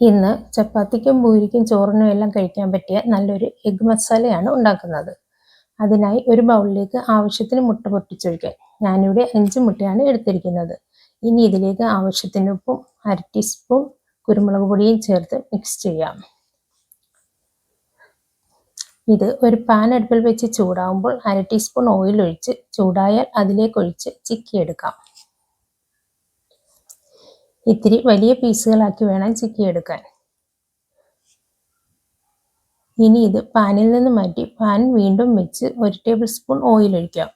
ഇന്ന് ചപ്പാത്തിക്കും പൂരിക്കും ചോറിനും എല്ലാം കഴിക്കാൻ പറ്റിയ നല്ലൊരു എഗ് മസാലയാണ് ഉണ്ടാക്കുന്നത്. അതിനായി ഒരു ബൗളിലേക്ക് ആവശ്യത്തിന് മുട്ട പൊട്ടിച്ചൊഴിക്കാൻ ഞാനിവിടെ അഞ്ച് മുട്ടയാണ് എടുത്തിരിക്കുന്നത്. ഇനി ഇതിലേക്ക് ആവശ്യത്തിന് ഉപ്പും അര ടീസ്പൂൺ കുരുമുളക് പൊടിയും ചേർത്ത് മിക്സ് ചെയ്യാം. ഇത് ഒരു പാൻ അടുപ്പിൽ വെച്ച് ചൂടാകുമ്പോൾ അര ടീസ്പൂൺ ഓയിൽ ഒഴിച്ച് ചൂടായാൽ അതിലേക്ക് ഒഴിച്ച് ചിക്കിയെടുക്കാം. ഇത്തിരി വലിയ പീസുകളാക്കി വേണം ചിക്കി എടുക്കാൻ ഇനി ഇത് പാനിൽ നിന്ന് മാറ്റി പാൻ വീണ്ടും വെച്ച് ഒരു ടേബിൾ സ്പൂൺ ഓയിൽ ഒഴിക്കാം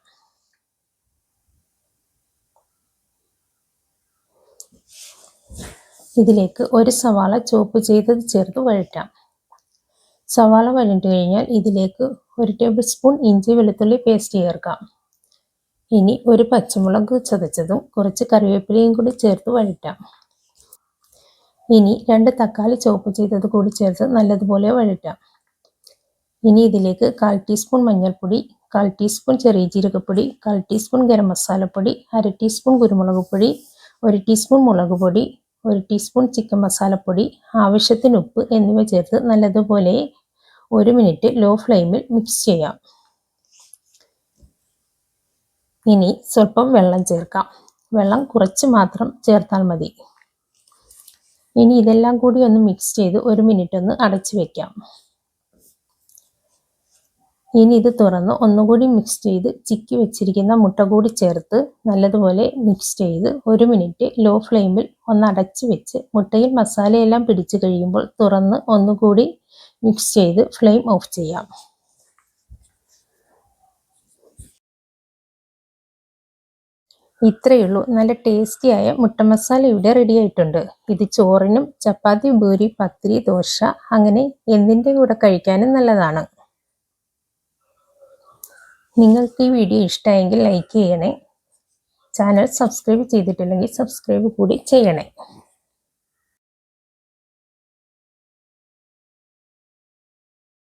ഇതിലേക്ക് ഒരു സവാള ചോപ്പ് ചെയ്തത് ചേർത്ത് വഴറ്റാം. സവാള വഴണ്ടു കഴിഞ്ഞാൽ ഇതിലേക്ക് ഒരു ടേബിൾ സ്പൂൺ ഇഞ്ചി വെളുത്തുള്ളി പേസ്റ്റ് ചേർക്കാം. ഇനി ഒരു പച്ചമുളക് ചതച്ചതും കുറച്ച് കറിവേപ്പിലയും കൂടി ചേർത്ത് വഴറ്റാം. ഇനി രണ്ട് തക്കാളി ചോപ്പ് ചെയ്തത് കൂടി ചേർത്ത് നല്ലതുപോലെ വഴറ്റാം. ഇനി ഇതിലേക്ക് കാൽ ടീസ്പൂൺ മഞ്ഞൾപ്പൊടി കാൽ ടീസ്പൂൺ ചെറിയ ജീരകപ്പൊടി കാൽ ടീസ്പൂൺ ഗരം മസാലപ്പൊടി അര ടീസ്പൂൺ കുരുമുളക് പൊടി ഒരു ടീസ്പൂൺ മുളക് പൊടി ഒരു ടീസ്പൂൺ ചിക്കൻ മസാലപ്പൊടി ആവശ്യത്തിന് ഉപ്പ് എന്നിവ ചേർത്ത് നല്ലതുപോലെ ഒരു മിനിറ്റ് ലോ ഫ്ലെയിമിൽ മിക്സ് ചെയ്യാം. ഇനി സ്വല്പം വെള്ളം ചേർക്കാം. വെള്ളം കുറച്ച് മാത്രം ചേർത്താൽ മതി. ഇനി ഇതെല്ലാം കൂടി ഒന്ന് മിക്സ് ചെയ്ത് ഒരു മിനിറ്റ് ഒന്ന് അടച്ചു വെക്കാം. ഇനി ഇത് തുറന്ന് ഒന്നുകൂടി മിക്സ് ചെയ്ത് ചിക്കി വെച്ചിരിക്കുന്ന മുട്ട കൂടി ചേർത്ത് നല്ലതുപോലെ മിക്സ് ചെയ്ത് ഒരു മിനിറ്റ് ലോ ഫ്ലെയിമിൽ ഒന്ന് അടച്ചു വെച്ച് മുട്ടയിൽ മസാലയെല്ലാം പിടിച്ചു കഴിയുമ്പോൾ തുറന്ന് ഒന്നുകൂടി മിക്സ് ചെയ്ത് ഫ്ലെയിം ഓഫ് ചെയ്യാം. ഇത്രയേ ഉള്ളൂ. നല്ല ടേസ്റ്റിയായ മുട്ട മസാല ഇവിടെ റെഡി ആയിട്ടുണ്ട്. ഇത് ചോറിനും ചപ്പാത്തി ഭൂരി പത്തിരി ദോശ അങ്ങനെ എന്തിന്റെ കൂടെ കഴിക്കാനും നല്ലതാണ്. നിങ്ങൾക്ക് ഈ വീഡിയോ ഇഷ്ടമായെങ്കിൽ ലൈക്ക് ചെയ്യണേ. ചാനൽ സബ്സ്ക്രൈബ് ചെയ്തിട്ടില്ലെങ്കിൽ സബ്സ്ക്രൈബ് കൂടി ചെയ്യണേ.